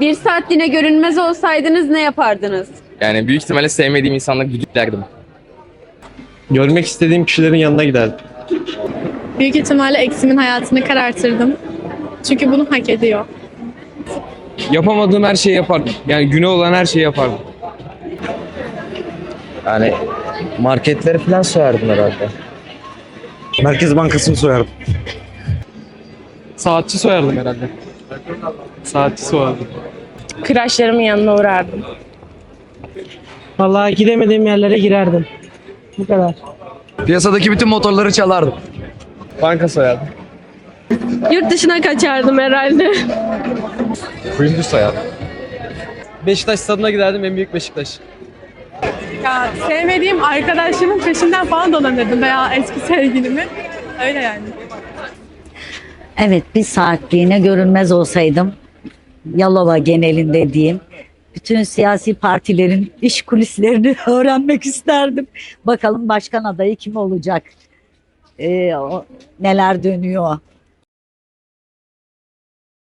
Bir saatliğine görünmez olsaydınız ne yapardınız? Yani büyük ihtimalle sevmediğim insanla güdüklerdim. Görmek istediğim kişilerin yanına giderdim. Büyük ihtimalle eksimin hayatını karartırdım. Çünkü bunu hak ediyor. Yapamadığım her şeyi yapardım. Yani güne olan her şeyi yapardım. Yani marketleri falan soyardım herhalde. Merkez Bankası'nı soyardım. Saatçi soyardım herhalde. Saatçi soyardım. Kıraçlarımın yanına uğrardım. Vallahi gidemediğim yerlere girerdim. Bu kadar. Piyasadaki bütün motorları çalardım. Banka soyardım. Yurt dışına kaçardım herhalde. Kuyumcu soyardım. Beşiktaş stadına giderdim en büyük Beşiktaş. Ya sevmediğim arkadaşlarımın peşinden falan dolanırdım veya eski sevgilimi. Öyle yani. Evet bir saatliğine görünmez olsaydım Yalova genelinde diyeyim. Bütün siyasi partilerin iş kulislerini öğrenmek isterdim. Bakalım başkan adayı kim olacak? Ee, o, neler dönüyor?